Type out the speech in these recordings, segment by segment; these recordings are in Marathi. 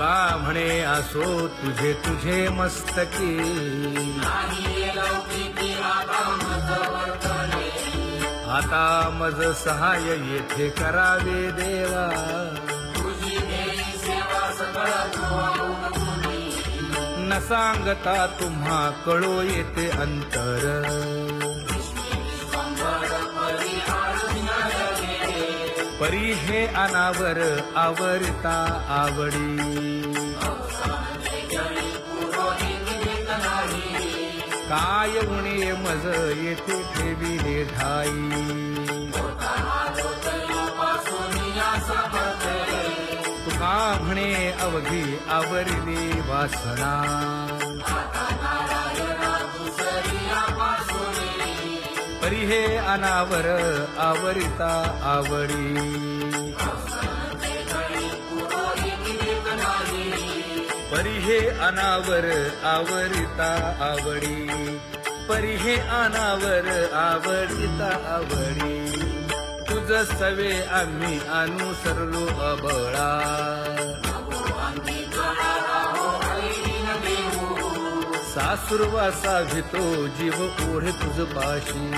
का म्हणे असो तुझे तुझे मस्तकी. आता मज सहाय येथे करावे देवा. न सांगता तुम्हा कळो येते अंतर. परी हे अनावर आवडता आवडी. काय उणे मज येथे ठेविले ठाई तुका म्हणे अवघी आवरली वासना. परी हे अनावर आवरिता आवडी. परी हे अनावर आवरिता आवडी. परी हे अनावर आवडिता आवडी. तुझ सवे आम्ही अनुसरलो अबळा. सासुरवासा भितो जीव ओढे तुझ पाशी.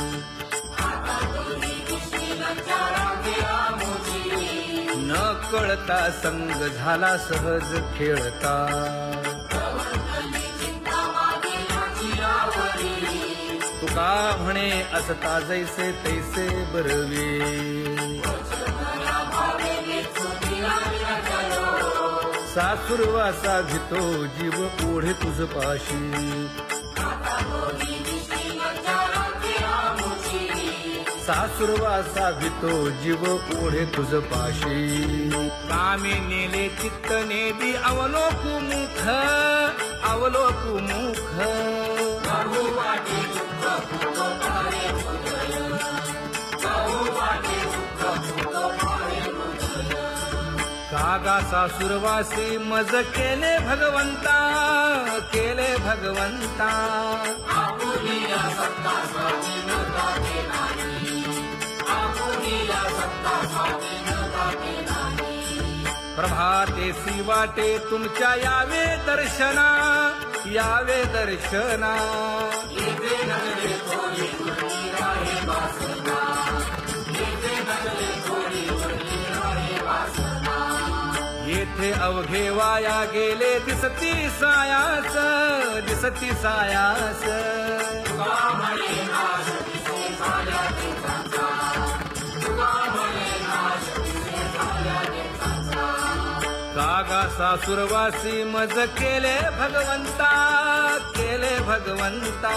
न कळता संग झाला सहज खेळता. तुका म्हणे असता जैसे तैसे बरवे? सासुरवासा भितो जीव ओढे तुझ पाशी. सासुरवासा भितो जीव ओढे तुझ पाशी. कामे नेले चित्त नेबी अवलोकू मुख अवलोकू मुख. सासुरवासी मज केले भगवंता केले भगवंता. प्रभाते वाटे तुमच्या यावे दर्शना यावे दर्शना. येथे अवघे वाया गेले दिसती सायास दिसती सायास. कागा सासुरवासी मज केले भगवंता केले भगवंता.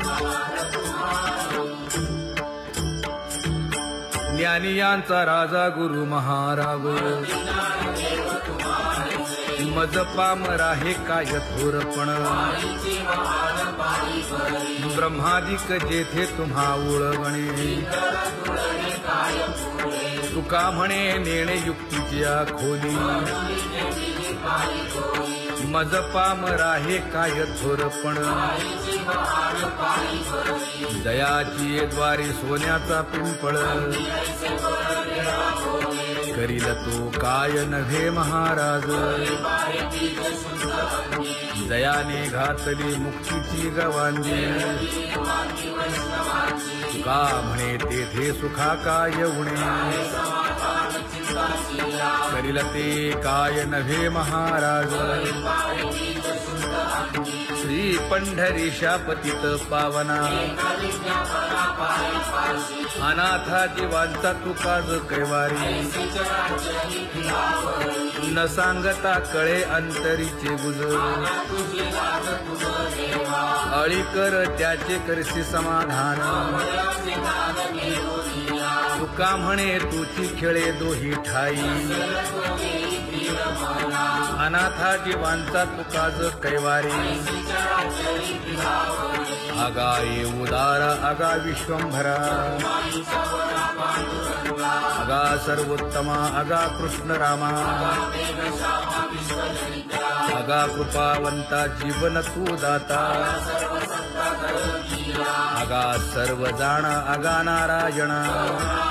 ज्ञानी ज्ञानियांचा राजा गुरु महाराव मज पामरा हे काय थोरपण ब्रह्मादिक जेथे तुम्हा उळवणे. तुका म्हणे नेणे युक्तीच्या खोली मज पामरा हे काय थोरपण दयाची द्वारे सोन्याचा पिंपळ. करील तो काय नव्हे महाराज. दयाने घातली मुक्तीची गवांजी. का म्हणे तेथे सुखा काय उणे. करील ते काय नव्हे महाराज. श्री पंढरी शापतित पावना. अनाथा जीवांचा तुकाज कैवारी. न सांगता कळे अंतरीचे गुज अळी कर त्याचे करसी समाधान. तुका म्हणे तुची खेळे दोही ठाई. अनाथा जीवांचा तुकाज कैवारी. आगा ये उदार आगा विश्वंभरा. आगा सर्वोत्तमा आगा कृष्ण रामा आगा कृपावंता जीवन तू दाता. आगा सर्व जाणा आगा नारायणा.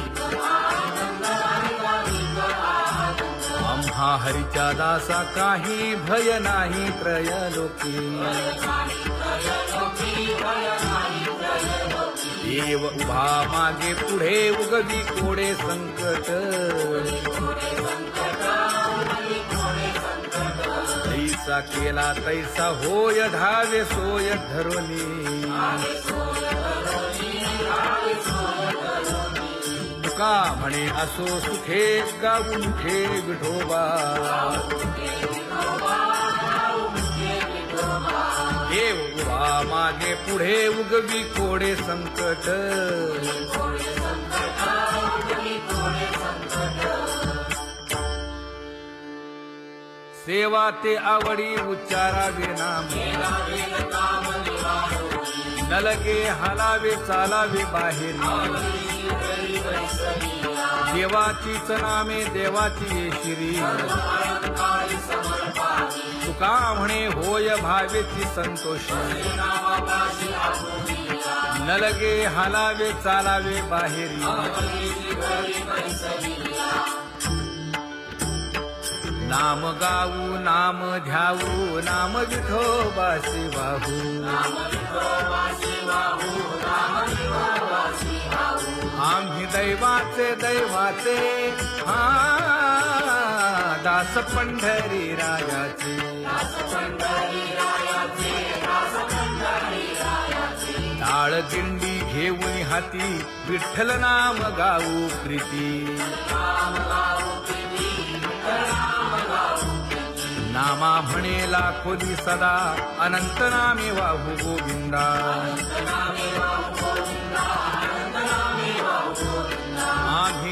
हरीच्या दासा काही भय नाही त्रयलोकी देव उभा मागे पुढे उगवी कोडे संकट. तैसा केला तैसा होय धावे सोय धरोनी का म्हणे असो सुखे गाऊन ठे विठोबा? देव उभा मागे पुढे उगवी कोडे संकट. सेवा ते आवडी उच्चारावे नाम नलगे हालावे चालावे बाहेर. देवाचीच नामे देवाची येशिरी तुका म्हणे होय भावेची संतोषी. नलगे हालावे चालावे बाहेरी. नाम गाऊ नाम ध्याऊ नाम विठोबासी वाहू. आम्ही दैवाचे दैवाचे. हा दास पंढरी रायाचे. टाळ दिंडी घेऊन हाती विठ्ठल नाम गाऊ प्रीती. नामा म्हणेला खोली सदा अनंत नामे वाहू गोविंदा.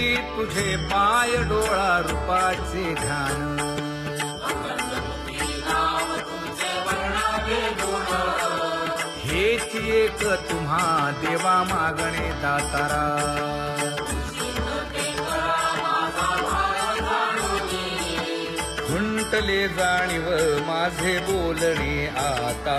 ती तुझे पाय डोळा रूपाचे ध्यान हेच एक तुम्हा देवा मागणे दातारा. खुंटले जाणीव माझे बोलणे आता.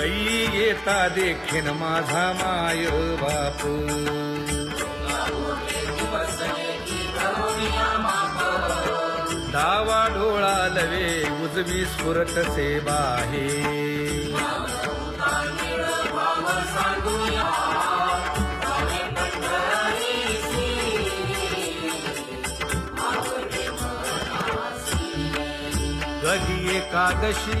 कै येता देखीन माझा माय बापू. डावा डोळा लवे उजवी स्फुरत से बाहे कधी एकादशी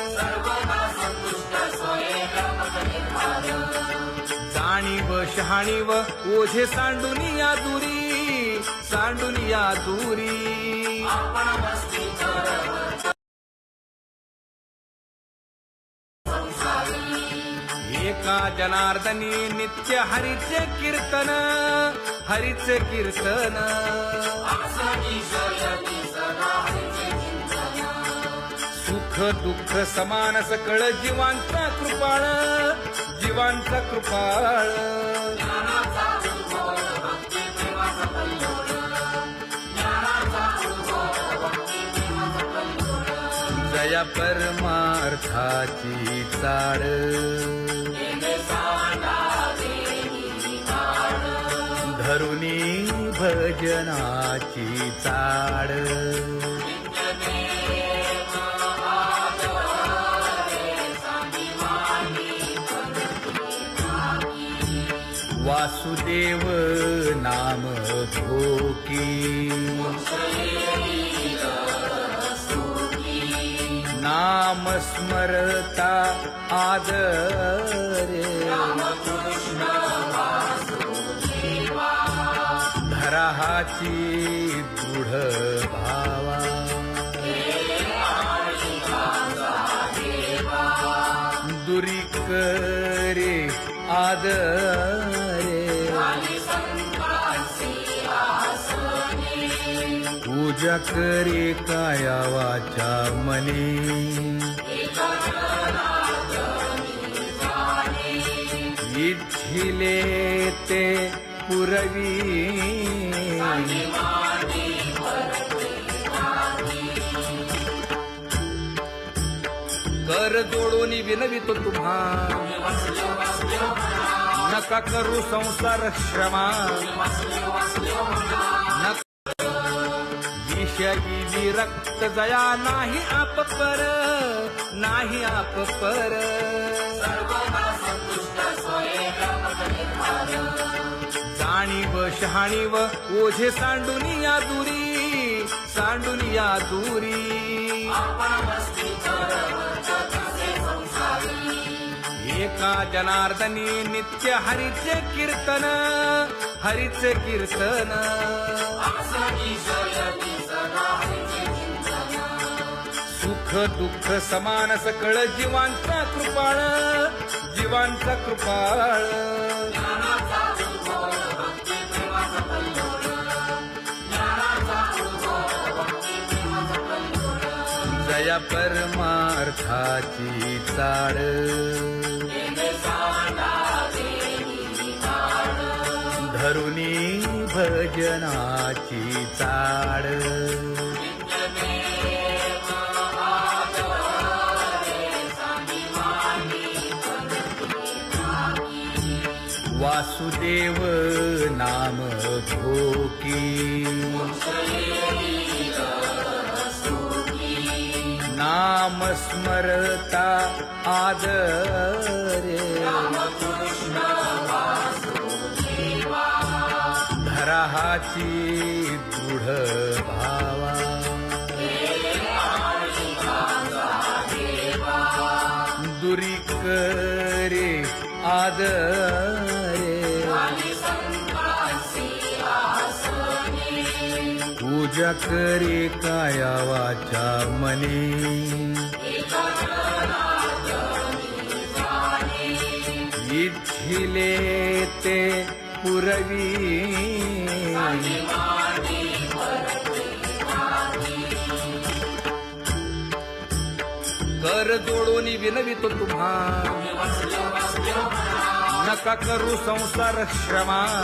जाणीव शहाणीव ओझे सांडून या दुरी सांडून या दुरी. एका जनार्दनी नित्य हरिचे कीर्तन हरिचे कीर्तन. दुःख समान सकळ जीवांचा कृपाळ जीवांचा कृपाळ. जया परमार्थाची चाळ. धरुणी भजनाची चाळ. वासुदेव नाम भोकी नाम स्मरता आदरे। धराहाची दृढ भावा। दुरी करे आदरे। पूजा करे काया वाचा मने इच्छिले ते पुरवी। कर जोडून विनवितो तुम्हा। नका करू संसार श्रमा विषयी विरक्त जया नाही आप पर नाही आप पर. जाणीव शहाणीव ओझे सांडून या दुरी सांडून या दुरी. एका जनार्दनी नित्य हरीचे कीर्तन हरीचे कीर्तन. सुख दुःख समान सकळ जीवांचा कृपाळ जीवांचा कृपाळ. जया परमार्थाची चाळ. धरुणी भजनाची चाळ. वासुदेव नाम भोकी नाम स्मरता आदरे। धराहाची दृढ भावा। दुरी करे आदर। पूजा करे काया वाचा मने. इच्छिले ते पुरवी. कर जोडून विनवितो तुम्हा. नका करू संसार श्रमा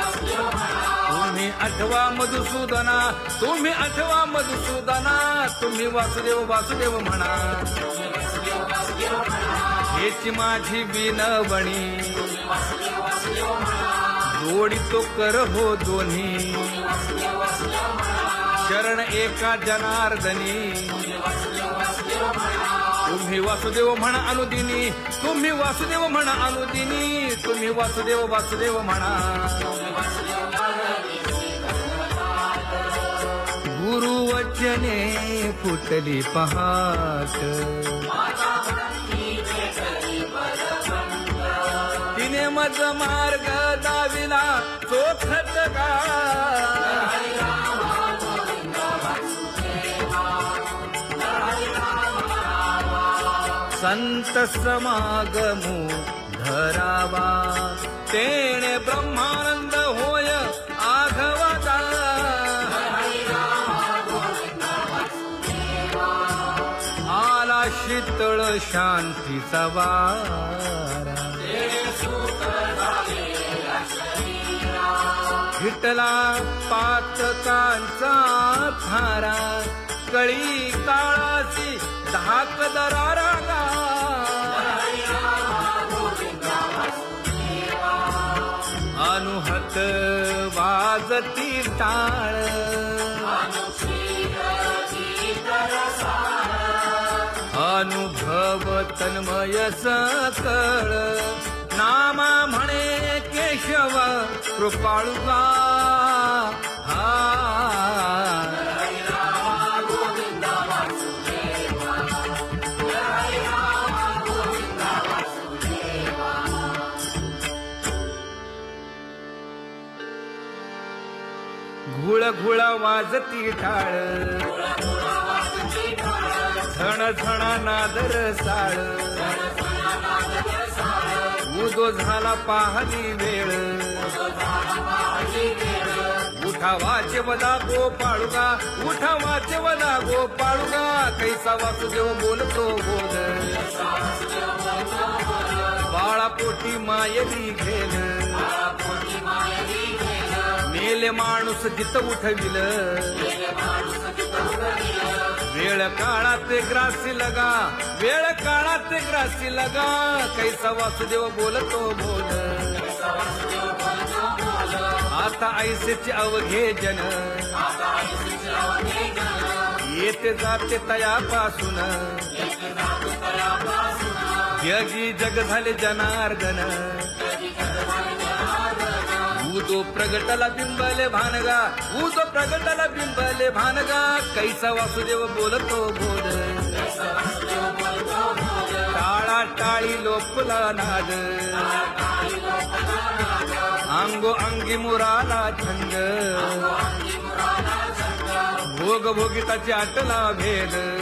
तुम्ही आठवा मधुसूदना तुम्ही आठवा मधुसूदना तुम्ही वासुदेव वासुदेव म्हणा. हेची माझी विनवणी जोडी तो कर हो दोन्ही. शरण एका जनार्दनी तुम्ही वासुदेव म्हणा अनुदिनी तुम्ही वासुदेव म्हणा अनुदिनी तुम्ही वासुदेव वासुदेव म्हणा. गुरुवचने फुटली पहाट. तिने मज मार्ग दाविला चोखत का? संत समागमू धरावा. तेणे ब्रह्मानंद तळ शांतीचा वारा. हिटला पातकांचा थारा. कळी काळाची धाक दरारा अनुहत वाजती टाळ. अनुभव तन्मय सकळ. नामा म्हणे केशव कृपाळुगा हा. घुळ घुळ वाजती टाळ झण झण नादर साळ. उदो झाला पाहली वेळ. उठा वाचे वदा गोपाळुगा उठा वाचे वदा गोपाळुगा. कैसा वासुदेव बोलतो बोल. बाळा पोटी मायली घेल गेले माणूस जित उठविल. वेळ काळात ग्रासी लगा वेळ काळात ग्रासी लगा. कैसा वासुदेव बोलतो बोल. आता ऐसेचे अवघे जन. येते जाते तयापासून. जगी जग झाले जनार्दन. ऊदो प्रगटला बिंबले भानगा ऊदो प्रगटला बिंबले भानगा कैसा वासुदेव बोलतो बोल. टाळा टाळी लोकला नाद. अंगो अंगी मुराला छंद. भोग भोगिताची आटला भेद.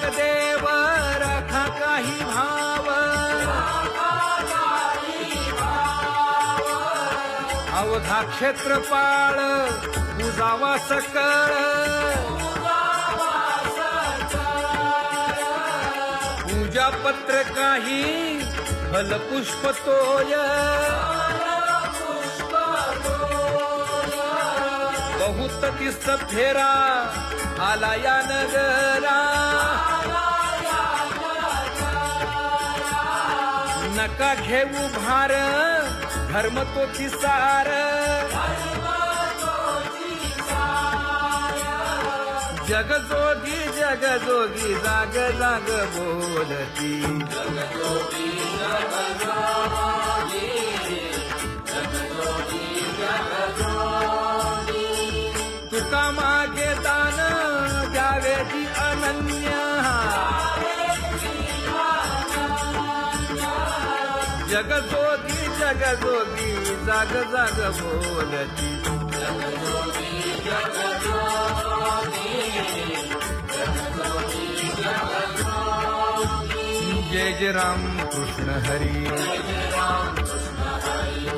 जगदेव राखा काही भाव अवघा क्षेत्रपाळ उजावा सकळ. पूजा पत्र काही फलपुष्प तोय. बहुत तिस फेरा. आला या नगरा. नका घेऊ भार. धर्म तो सार जग जोगी जग जोगी जाग जाग बोलती. जग जोगी जग जोगी जग जोगी तुका मागे दान द्यावेची अनन्य. जग जोगी जग जोगी जाग जाग बोलती. जय जय राम कृष्ण हरी.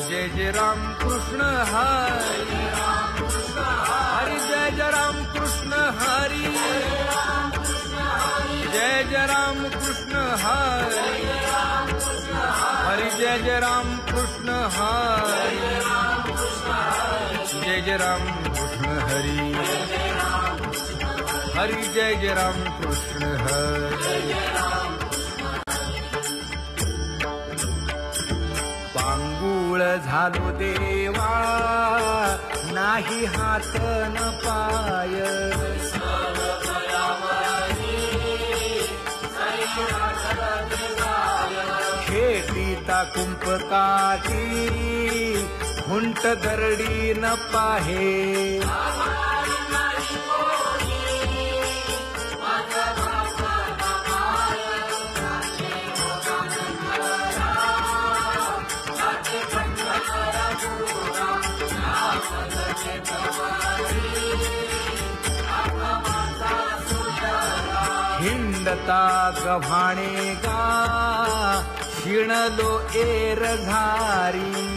जय जय राम कृष्ण हरी. हरी जय जय राम कृष्ण हरी। जय जय राम कृष्ण हरी। हरी, जय राम कृष्ण हरी। जय जय राम कृष्ण हरी। हरी, जय जय राम कृष्ण हरी। पांगुळ झालो देवा नाही हात न पाय. खेटीता कुंपकाची हुंट दरडी न पाहे. आता गव्हाणे गा शिणलो एर घारी